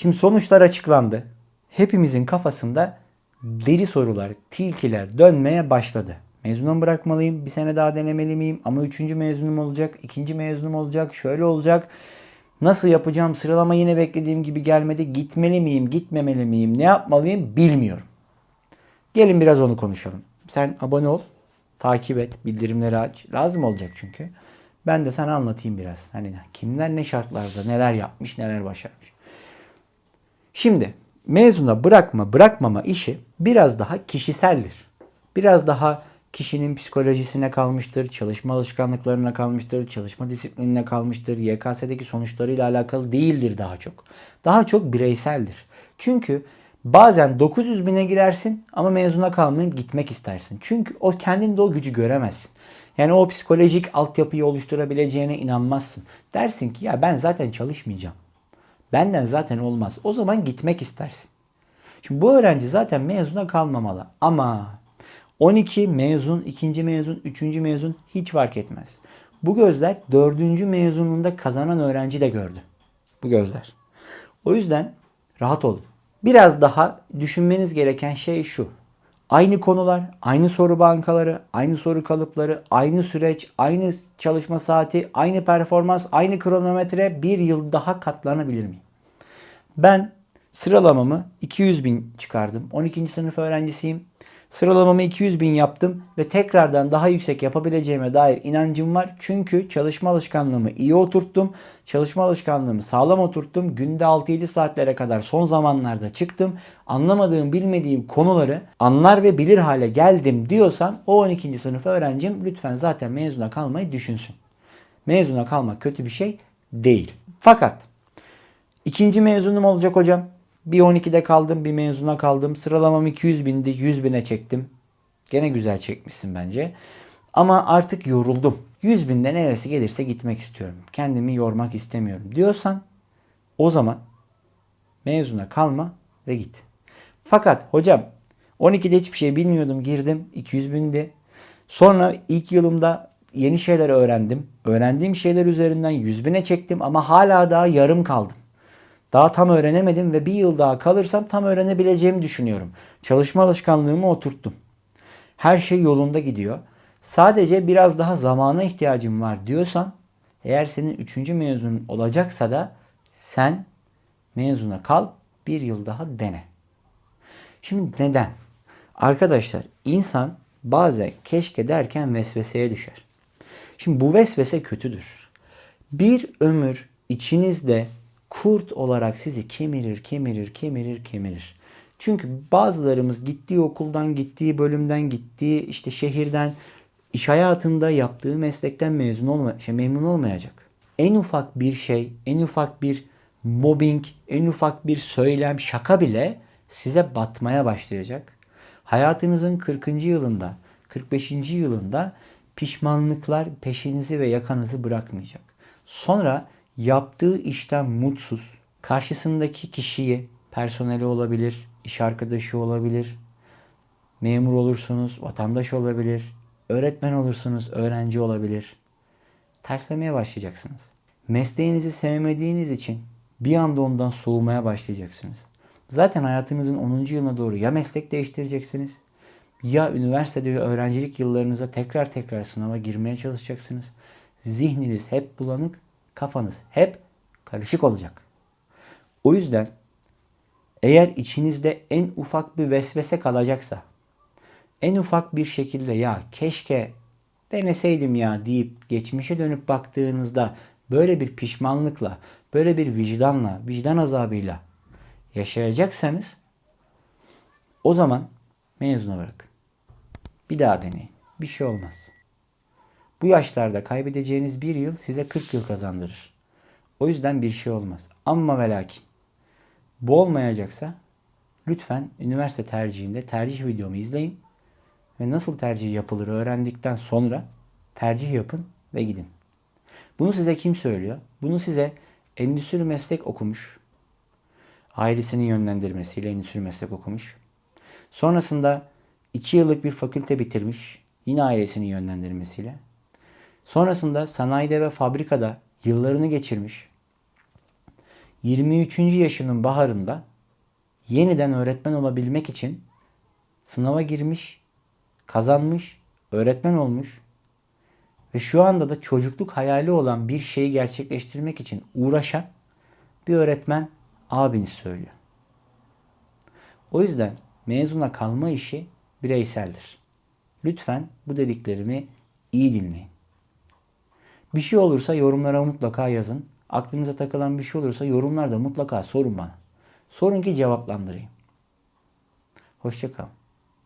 Şimdi sonuçlar açıklandı. Hepimizin kafasında deli sorular, tilkiler dönmeye başladı. Mezuna mı bırakmalıyım? Bir sene daha denemeli miyim? Ama üçüncü mezunum olacak, ikinci mezunum olacak, şöyle olacak. Nasıl yapacağım? Sıralama yine beklediğim gibi gelmedi. Gitmeli miyim, gitmemeli miyim, ne yapmalıyım bilmiyorum. Gelin biraz onu konuşalım. Sen abone ol, takip et, bildirimleri aç. Lazım olacak çünkü. Ben de sana anlatayım biraz. Hani kimler ne şartlarda neler yapmış, neler başarmış. Şimdi mezuna bırakma bırakmama işi biraz daha kişiseldir. Biraz daha kişinin psikolojisine kalmıştır, çalışma alışkanlıklarına kalmıştır, çalışma disiplinine kalmıştır, YKS'deki sonuçlarıyla alakalı değildir daha çok. Daha çok bireyseldir. Çünkü bazen 900 bine girersin ama mezuna kalmayıp gitmek istersin. Çünkü o kendinde o gücü göremezsin. Yani o psikolojik altyapıyı oluşturabileceğine inanmazsın. Dersin ki ya ben zaten çalışmayacağım. Benden zaten olmaz. O zaman gitmek istersin. Şimdi bu öğrenci zaten mezuna kalmamalı. Ama 12 mezun, ikinci mezun, üçüncü mezun hiç fark etmez. Bu gözler dördüncü mezununda kazanan öğrenci de gördü. Bu gözler. O yüzden rahat olun. Biraz daha düşünmeniz gereken şey şu. Aynı konular, aynı soru bankaları, aynı soru kalıpları, aynı süreç, aynı çalışma saati, aynı performans, aynı kronometre bir yıl daha katlanabilir miyim? Ben sıralamamı 200 bin çıkardım. 12. sınıf öğrencisiyim. Sıralamamı 200 bin yaptım ve tekrardan daha yüksek yapabileceğime dair inancım var. Çünkü çalışma alışkanlığımı iyi oturttum. Çalışma alışkanlığımı sağlam oturttum. Günde 6-7 saatlere kadar son zamanlarda çıktım. Anlamadığım, bilmediğim konuları anlar ve bilir hale geldim diyorsan o 12. sınıf öğrencim lütfen zaten mezuna kalmayı düşünsün. Mezuna kalmak kötü bir şey değil. Fakat İkinci mezunum olacak hocam. Bir 12'de kaldım, bir mezuna kaldım. Sıralamam 200 bindi, 100 bine çektim. Gene güzel çekmişsin bence. Ama artık yoruldum. 100 binde neresi gelirse gitmek istiyorum. Kendimi yormak istemiyorum diyorsan o zaman mezuna kalma ve git. Fakat hocam 12'de hiçbir şey bilmiyordum girdim 200 bindi. Sonra ilk yılımda yeni şeyler öğrendim. Öğrendiğim şeyler üzerinden 100 bine çektim ama hala daha yarım kaldım. Daha tam öğrenemedim ve bir yıl daha kalırsam tam öğrenebileceğimi düşünüyorum. Çalışma alışkanlığımı oturttum. Her şey yolunda gidiyor. Sadece biraz daha zamana ihtiyacım var diyorsan eğer senin üçüncü mezun olacaksa da sen mezuna kal bir yıl daha dene. Şimdi neden? Arkadaşlar insan bazen keşke derken vesveseye düşer. Şimdi bu vesvese kötüdür. Bir ömür içinizde kurt olarak sizi kemirir, kemirir, kemirir, kemirir. Çünkü bazılarımız gittiği okuldan, gittiği bölümden, gittiği işte şehirden, iş hayatında yaptığı meslekten mezun olma, şey, memnun olmayacak. En ufak bir şey, en ufak bir mobbing, en ufak bir söylem, şaka bile size batmaya başlayacak. Hayatınızın 40. yılında, 45. yılında pişmanlıklar peşinizi ve yakanızı bırakmayacak. Sonra yaptığı işten mutsuz, karşısındaki kişiyi, personeli olabilir, iş arkadaşı olabilir, memur olursunuz, vatandaş olabilir, öğretmen olursunuz, öğrenci olabilir. Terslemeye başlayacaksınız. Mesleğinizi sevmediğiniz için bir anda ondan soğumaya başlayacaksınız. Zaten hayatınızın 10. yılına doğru ya meslek değiştireceksiniz ya üniversitede ve öğrencilik yıllarınıza tekrar tekrar sınava girmeye çalışacaksınız. Zihniniz hep bulanık, kafanız hep karışık olacak. O yüzden eğer içinizde en ufak bir vesvese kalacaksa, en ufak bir şekilde ya keşke deneseydim ya deyip geçmişe dönüp baktığınızda böyle bir pişmanlıkla, böyle bir vicdanla, vicdan azabıyla yaşayacaksanız o zaman mezuna bırakın. Bir daha deneyin. Bir şey olmaz. Bu yaşlarda kaybedeceğiniz bir yıl size 40 yıl kazandırır. O yüzden bir şey olmaz. Ama ve lakin bu olmayacaksa lütfen üniversite tercihinde tercih videomu izleyin ve nasıl tercih yapılır öğrendikten sonra tercih yapın ve gidin. Bunu size kim söylüyor? Bunu size endüstri meslek okumuş, ailesinin yönlendirmesiyle endüstri meslek okumuş. Sonrasında 2 yıllık bir fakülte bitirmiş, yine ailesinin yönlendirmesiyle. Sonrasında sanayide ve fabrikada yıllarını geçirmiş. 23. yaşının baharında yeniden öğretmen olabilmek için sınava girmiş, kazanmış, öğretmen olmuş ve şu anda da çocukluk hayali olan bir şeyi gerçekleştirmek için uğraşan bir öğretmen abiniz söylüyor. O yüzden mezuna kalma işi bireyseldir. Lütfen bu dediklerimi iyi dinleyin. Bir şey olursa yorumlara mutlaka yazın. Aklınıza takılan bir şey olursa yorumlarda mutlaka sorun bana. Sorun ki cevaplandırayım. Hoşçakalın.